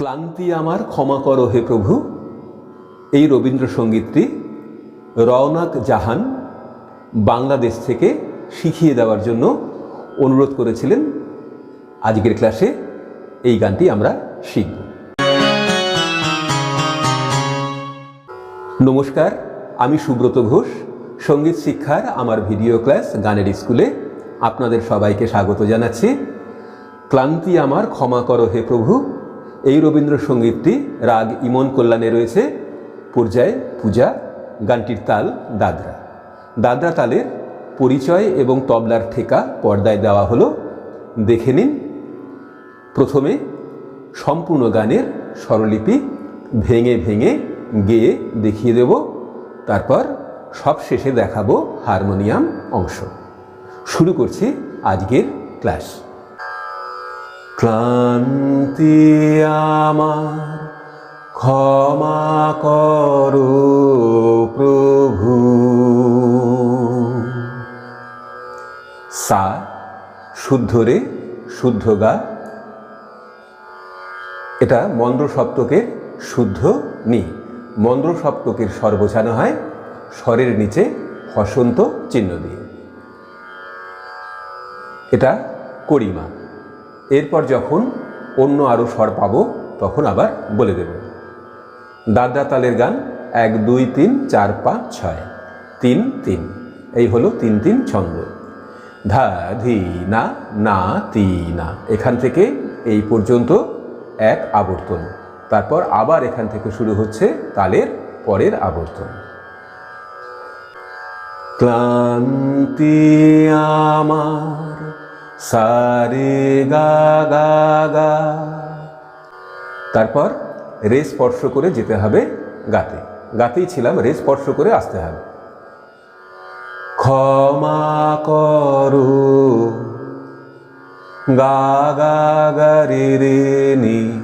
ক্লান্তি আমার, ক্ষমা করো হে প্রভু। এই রবীন্দ্রসঙ্গীতটি রওনাক জাহান বাংলাদেশ থেকে শিখিয়ে দেওয়ার জন্য অনুরোধ করেছিলেন। আজকের ক্লাসে এই গানটি আমরা শিখব। নমস্কার, আমি সুব্রত ঘোষ, সংগীত শিক্ষার আমার ভিডিও ক্লাস গানের স্কুলে আপনাদের সবাইকে স্বাগত জানাচ্ছি। ক্লান্তি আমার, ক্ষমা করো হে প্রভু। এই রবীন্দ্রসঙ্গীতটি রাগ ইমন কল্যাণে রয়েছে, পর্যায়ে, পূজা, গানটির তাল, দাদরা। দাদরা তালের পরিচয় এবং তবলার ঠেকা পর্দায় দেওয়া হলো। দেখে নিন। প্রথমে সম্পূর্ণ গানের স্বরলিপি ভেঙে ভেঙে গেয়ে দেখিয়ে দেব। তারপর সব শেষে দেখাবো হারমোনিয়াম অংশ। শুরু করছি আজকের ক্লাস। ক্লান্তি আমার, ক্ষমা করো প্রভু। সা, শুদ্ধ রে, শুদ্ধ গা। এটা মন্দ্র সপ্তকের শুদ্ধ নি। মন্দ্র সপ্তকের স্বর হয় স্বরের নিচে হসন্ত চিহ্ন দিয়ে। এটা করিমা। এরপর যখন অন্য আরও স্বর পাবো, তখন আবার বলে দেব। দাদা তালের গান এক, দুই, তিন, চার, পাঁচ, ছয়। তিন তিন। এই হলো তিন তিন ছন্দ। ধা, ধি, না না, তি, না। এখান থেকে এই পর্যন্ত এক আবর্তন। তারপর আবার এখান থেকে শুরু হচ্ছে তালের পরের আবর্তন। ক্লান্তি আমার সারে গা গা গা। তারপর রে স্পর্শ করে যেতে হবে গাতে। গাতেই ছিলাম রে স্পর্শ করে আসতে হবে। ক্ষমা করো। গা গা গা রে রে নি।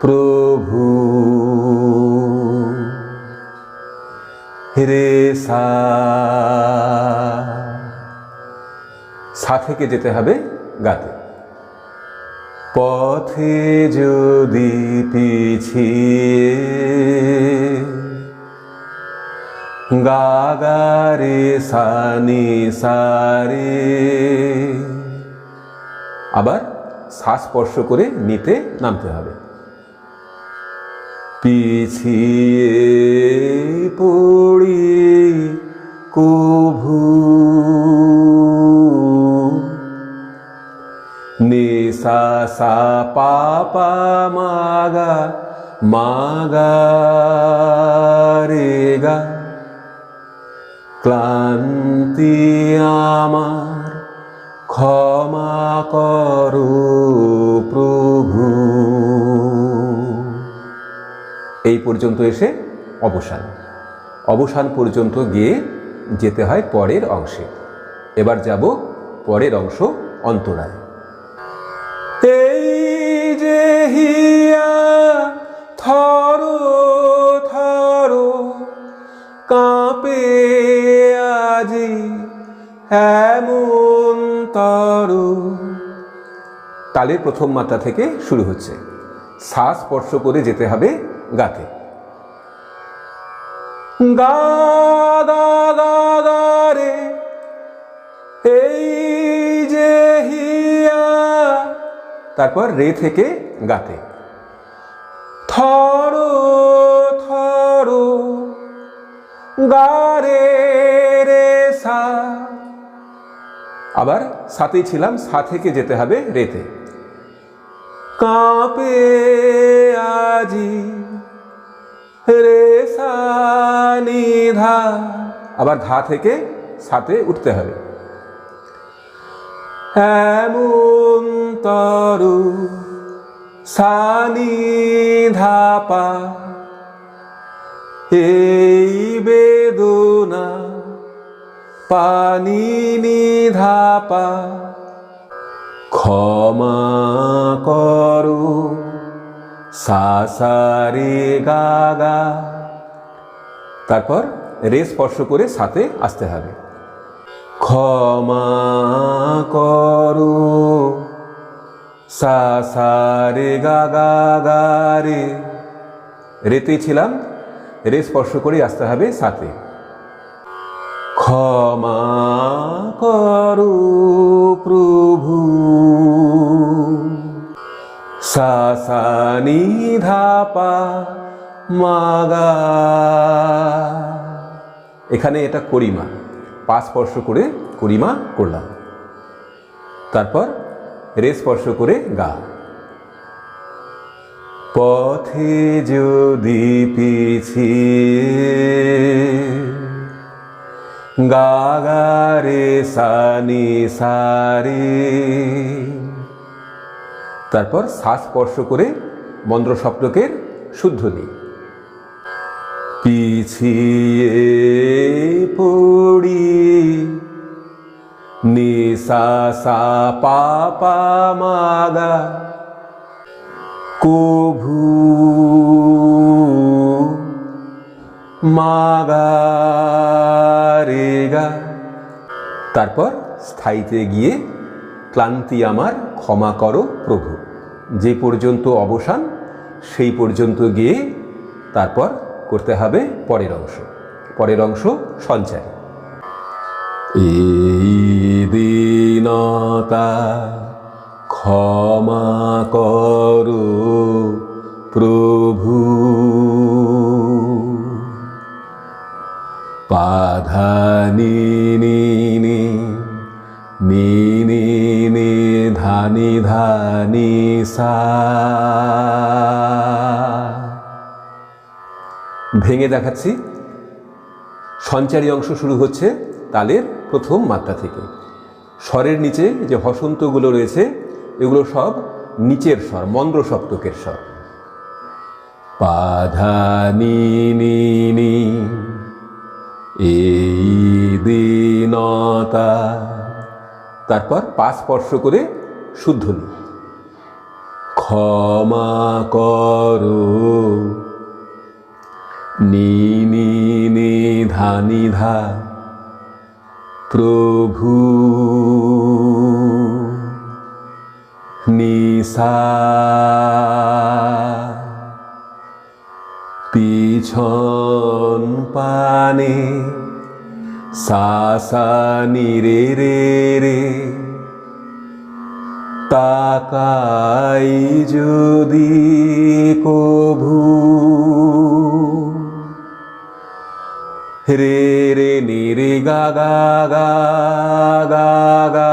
প্রভু। রে সা। সা থেকে যেতে হবে? গাতে। পথে যদি পিছিয়ে গাগারে সানি সারে আবার শ্বাস স্পর্শ করে নিতে নামতে হবে। পিছিয়ে পড়ি কভু নিসা সা পাপা মাগা মাগা রে গা ক্লান্তি আমার ক্ষমা করো প্রভু এই পর্যন্ত এসে অবসান। অবসান পর্যন্ত গিয়ে যেতে হয় পরের অংশে। এবার যাব পরের অংশ অন্তরায় যে হিয়া থর থর, কাঁপে আজি এমন তর। তালের প্রথম মাত্রা থেকে শুরু হচ্ছে। শ্বাস স্পর্শ করে যেতে হবে গাতে। গা গা গা রে, এই যে হিয়া। তারপর রে থেকে গাতে। থর থর গা রে সা। আবার সাথেই ছিলাম সা থেকে যেতে হবে রেতে। কাঁপে আজি রে সা নি ধা আবার ধা থেকে সাথে উঠতে হবে। এমন তরু সানি ধাপা, এই বেদনা পানি নিধাপা ক্ষমা করো সাসারে গাগা। তারপর রে স্পর্শ করে সাথে আসতে হবে। ক্ষমা করো সা সা, রে, গা গা গা, রে। রেতে ছিলাম, রে স্পর্শ করে আসতে হবে সাথে। ক্ষমা করো প্রভু। সা সা, নি, ধা, পা মাগা এখানে এটা করিমা। পা স্পর্শ করে করিমা করলাম। তারপর রে স্পর্শ করে গা। পথে যদি পিছিয়ে গা গা রে সানি সারে, তারপর শ্বাস স্পর্শ করে মন্ত্র শব্দকের শুদ্ধ নিই পিছিয়ে পড়ি নিসা সা পা পা মাগা কভু মাগা রে গা তারপর স্থায়ীতে গিয়ে ক্লান্তি আমার ক্ষমা করো প্রভু। যে পর্যন্ত অবসান, সেই পর্যন্ত গিয়ে তারপর করতে হবে পরের অংশ। পরের অংশ সঞ্চার। এই দিনতা ক্ষমা করো প্রভু। পাধানি নি, ধানি ধানি সা। ভেঙে দেখাচ্ছি। সঞ্চারী অংশ শুরু হচ্ছে তালের প্রথম মাত্রা থেকে। স্বরের নিচে যে হসন্তগুলো রয়েছে, এগুলো সব নিচের স্বর মন্দ্র সপ্তকের স্বর পাধানি এই তারপর পা স্পর্শ করে শুদ্ধ নি ক্ষমা করো নি নি ধানি ধা। প্রভু নিসা পিছন পানে সাসা নিরে রে রে তাকাই যদি কভু। রে রে নি রে গা গা গা গা গা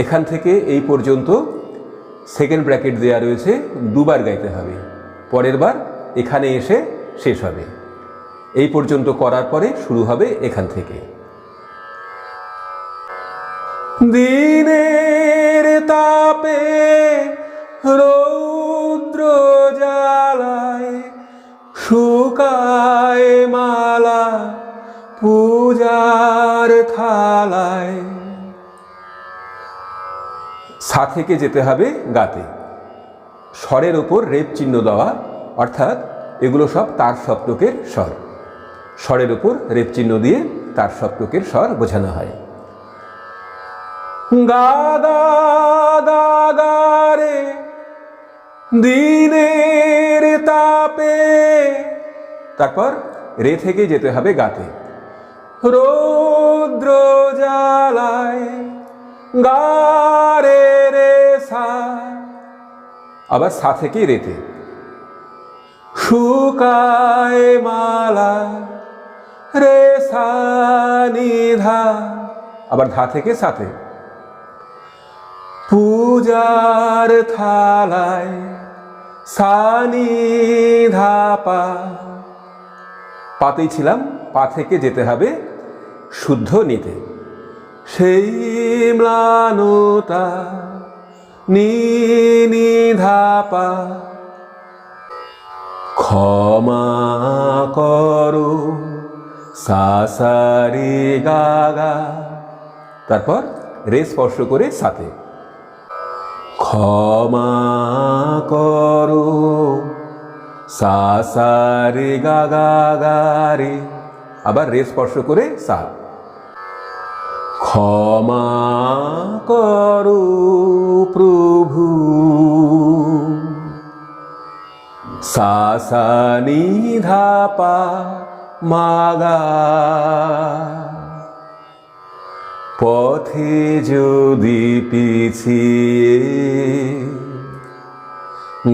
এখান থেকে এই পর্যন্ত সেকেন্ড ব্র্যাকেট দেওয়া রয়েছে, দুবার গাইতে হবে। পরের বার এখানে এসে শেষ হবে। এই পর্যন্ত করার পরে শুরু হবে এখান থেকে। দিনের তাপে রৌদ্র জ্বালায় শুকায় মালা পূজার থালায়। সা থেকে যেতে হবে গাতে। স্বরের ওপর রেপ চিহ্ন দেওয়া, অর্থাৎ এগুলো সব তার সপ্তকের স্বর। স্বরের ওপর রেপ চিহ্ন দিয়ে তার সপ্তকের স্বর বোঝানো হয়। গা গা গা রে। দিনের তাপে। তারপর রে থেকে যেতে হবে গাতে। রৌদ্র জ্বালায় গা রে রে সা আবার সা থেকে রেতে? শুকায় মালা রে সা নিধা। আবার ধা থেকে সাথে। পূজার থালায় সানি ধাপা। পাতেই ছিলাম, পা থেকে যেতে হবে শুদ্ধ নিতে। সেই ম্লানতা নি নি ধাপা। ক্ষমা করো, সাসারে গাগা। তারপর রে স্পর্শ করে সাথে। ক্ষমা করো। সাসারে গা রে আবার রে স্পর্শ করে সা। ক্ষমা করো প্রভু। সাসা নিধাপা মাগা। পথে যদি পিছিয়ে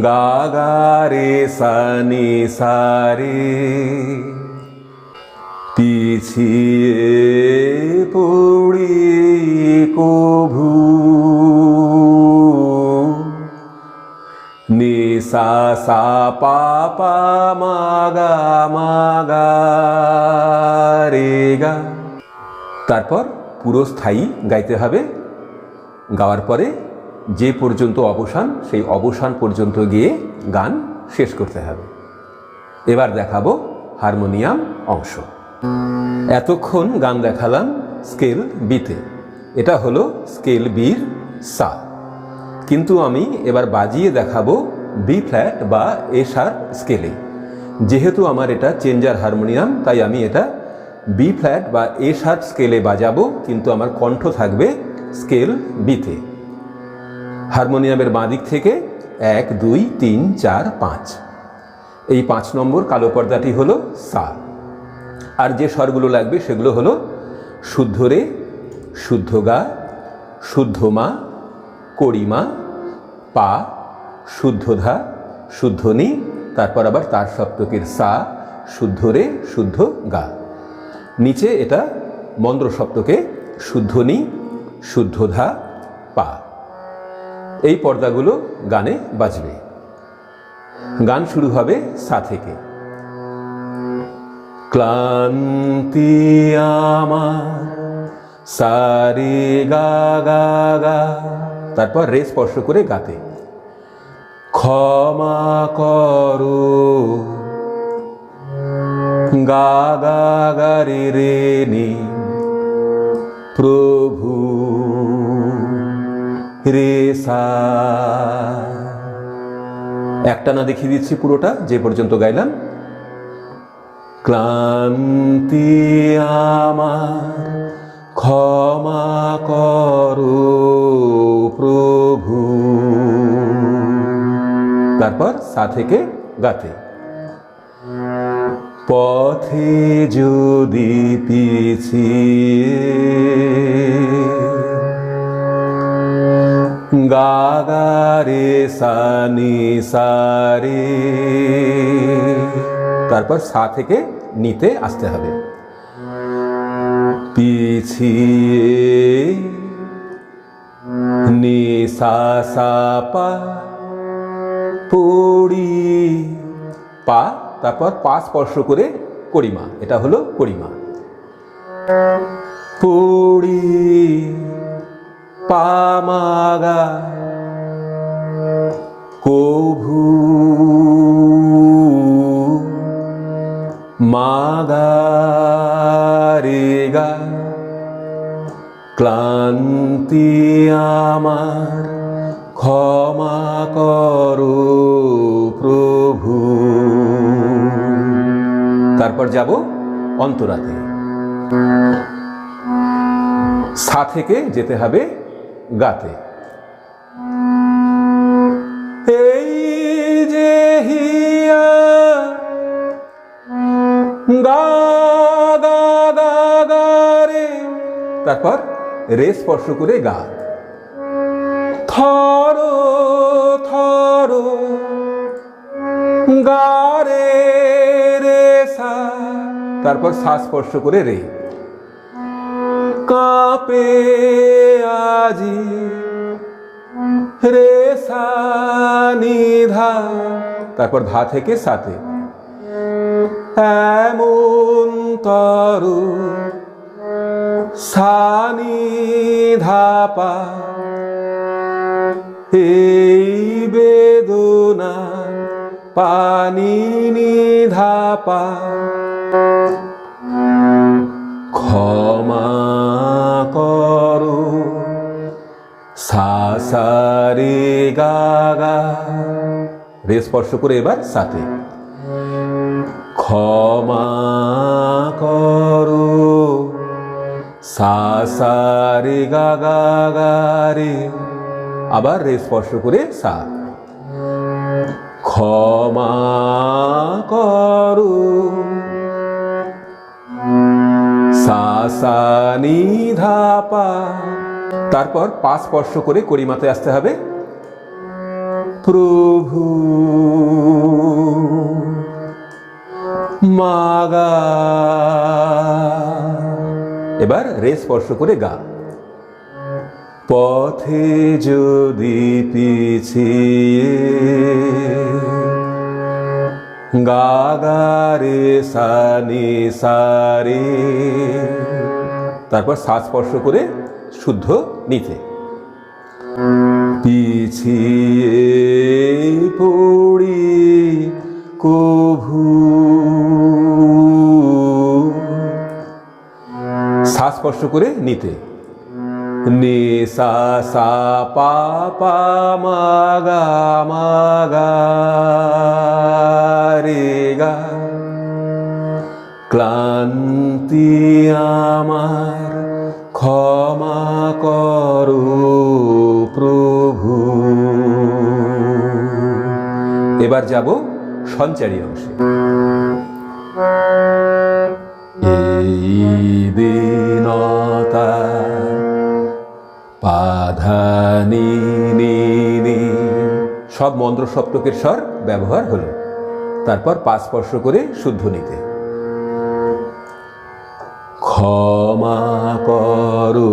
গাগারে সানি সারে পিছিয়ে পড়ি কভু নিসা সা পাপা মাগা মাগা রে গা। তারপর পুরো স্থায়ী গাইতে হবে। গাওয়ার পরে যে পর্যন্ত অবসান, সেই অবসান পর্যন্ত গিয়ে গান শেষ করতে হবে। এবার দেখাবো হারমোনিয়াম অংশ। এতক্ষণ গান দেখালাম স্কেল বিতে। এটা হলো স্কেল বির সা। কিন্তু আমি এবার বাজিয়ে দেখাবো বি ফ্ল্যাট বা এ শার্প স্কেলে। যেহেতু আমার এটা চেঞ্জার হারমোনিয়াম, তাই আমি এটা বি ফ্ল্যাট বা এ শার্প স্কেলে বাজাবো, কিন্তু আমার কণ্ঠ থাকবে স্কেল বিতে হারমোনিয়ামের বাঁ দিক থেকে এক, দুই, তিন, চার, পাঁচ। এই পাঁচ নম্বর কালো পর্দাটি হলো সা। আর যে স্বরগুলো লাগবে সেগুলো হলো শুদ্ধ রে, শুদ্ধ গা, শুদ্ধ মা কড়িমা পা, শুদ্ধ ধা, শুদ্ধ নি, তারপর আবার তার সপ্তকের সা, শুদ্ধ রে, শুদ্ধ গা। নিচে এটা মন্দ্র সপ্তকে শুদ্ধ নি শুদ্ধ ধা পা। এই পর্দাগুলো গানে বাজবে। গান শুরু হবে সা থেকে। ক্লান্তি আমার, সারে গা গা গা। তারপর রে স্পর্শ করে গাতে। ক্ষমা করো। গা গা গা রে রে নি। প্রভু, রে সা। একটা না দেখিয়ে দিচ্ছি পুরোটা, যে পর্যন্ত গাইলাম। ক্লান্তি আমার, ক্ষমা করো প্রভু। তারপর সা থেকে গাতে পথে যদি পিছিয়ে গাগারে সানি সারে, তারপর সা থেকে নিতে আসতে হবে। পিছিয়ে নি সা সা পা পড়ি পা তারপর পা স্পর্শ করে করিমা এটা হলো করিমা। পড়ি পামাগা কভু মাগারেগা ক্লান্তি আমার ক্ষমা করো প্রভু। তারপর যাব অন্তরাতে। সা থেকে যেতে হবে গাতে। এই যে হিয়া গা গা গা রে। তারপর রে স্পর্শ করে গা। থর থর গা রে সা। তারপর সা স্পর্শ করে রে। কাপে আজি রে সা নিধা। তারপর ধা থেকে সাতে এমন তরু সানি ধাপা এই বেদনা পানি নিধাপা। ক্ষমা করো, সাসারে গাগা। রে স্পর্শ করে এবার সাথে। ক্ষমা করো সা সা রে গা গা গা রে আবার রে স্পর্শ করে সা। ক্ষমা করো। সা সা, নি, ধা তারপর পা স্পর্শ করে করিমাতে আসতে হবে। প্রভু, মাগা। এবার রে স্পর্শ করে গা। পথে যদি পিছিয়ে গা গা রে সা নি সা তারপর সা স্পর্শ করে শুদ্ধ নিতে পিছিয়ে পড়ি কভু। সা স্পর্শ করে নিতে। নে সা সা পা পা মা গা মা গা রে গা ক্লান্তি আমার ক্ষমা করো প্রভু এবার যাব সঞ্চারী অংশে। এই দিনতা পাধানি, নি সব মন্ত্র সপ্তকের স্বর ব্যবহার হলো। তারপর পা স্পর্শ করে শুদ্ধ নিতে। ক্ষমা করো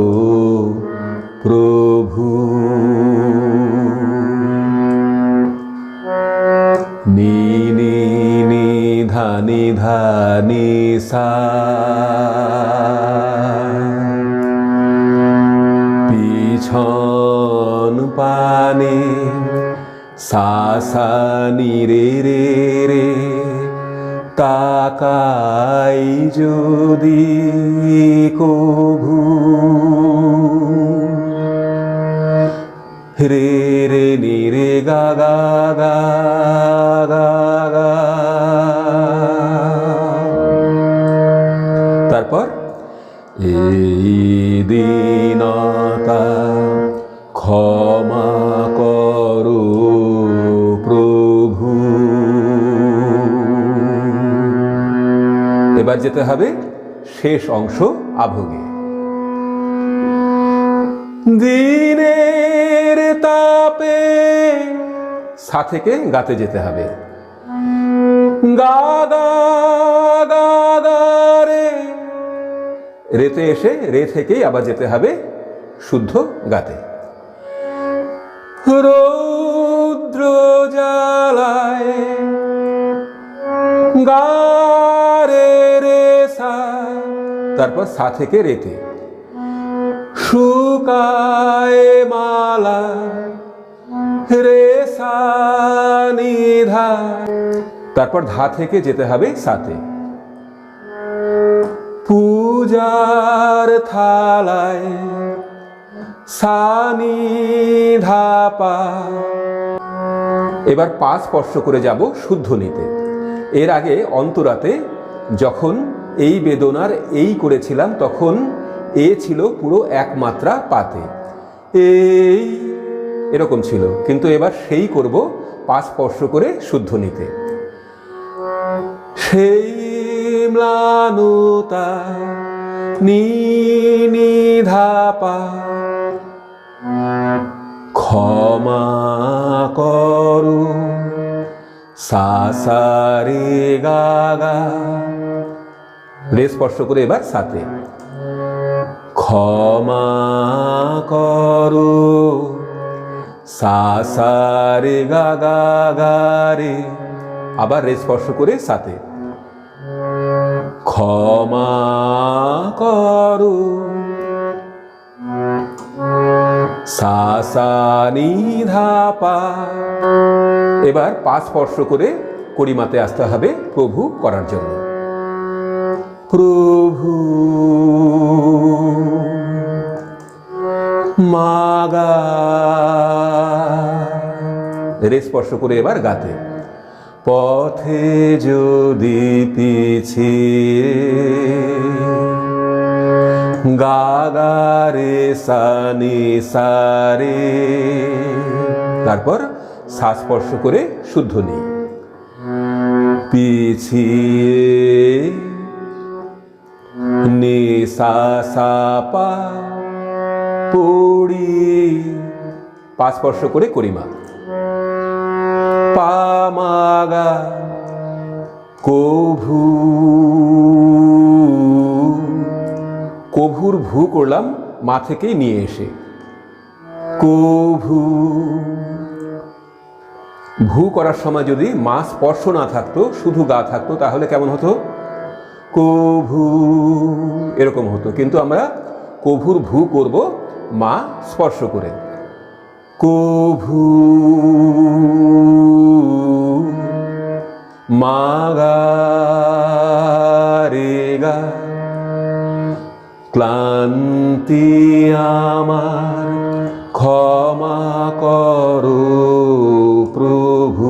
এবার যেতে হবে শেষ অংশ আভোগে। দিনের তাপে সা থেকে গাতে যেতে হবে। গা রে। রেতে এসে রে থেকেই আবার যেতে হবে শুদ্ধ গাতে। রৌদ্র তারপর সা থেকে রেতে শুকায় মালা, রে সা নি তারপর ধা থেকে যেতে হবে সাতে পূজার থালায় সানি ধাপা এবার পা স্পর্শ করে যাব শুদ্ধ নিতে। এর আগে অন্তরাতে যখন এই বেদনার এই করেছিলাম, তখন এ ছিল পুরো এক মাত্রা পাতে। এই এরকম ছিল, কিন্তু এবার সেই করব পা স্পর্শ করে শুদ্ধ নিতে। সেই ম্লানুতা নিধাপা ক্ষমা করু সা সা রে স্পর্শ করে এবার সাথে। ক্ষমা করো। সা সা, রে, গা গা গা, রে। আবার রে স্পর্শ করে সাথে। ক্ষমা করো। সা সা, নি, ধা এবার পা স্পর্শ করে করিমাতে আসতে হবে প্রভু করার জন্য। প্রভু। মাগা। রে স্পর্শ করে এবার গাতে। পথে যদি পিছিয়ে গা গা রে সা নি সা রে তারপর সা স্পর্শ করে শুদ্ধ নেই। পিছিয়ে নি সা পা পড়ি পা স্পর্শ করে করিমা। পামাগা কভু। কভুর ভু করলাম মা থেকেই নিয়ে এসে। কভু। ভু করার সময় যদি মা স্পর্শ না থাকতো, শুধু গা থাকতো, তাহলে কেমন হতো? কভু। এরকম হতো, কিন্তু আমরা কভুর ভু করব, মা স্পর্শ করে। কভু। মাগা রে গা, ক্লান্তি আমার, ক্ষমা করো প্রভু।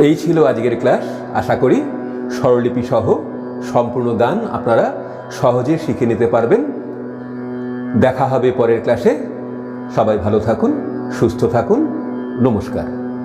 এই ছিল আজকের ক্লাস। আশা করি স্বরলিপি সহ সম্পূর্ণ গান আপনারা সহজে শিখে নিতে পারবেন। দেখা হবে পরের ক্লাসে। সবাই ভালো থাকুন, সুস্থ থাকুন। নমস্কার।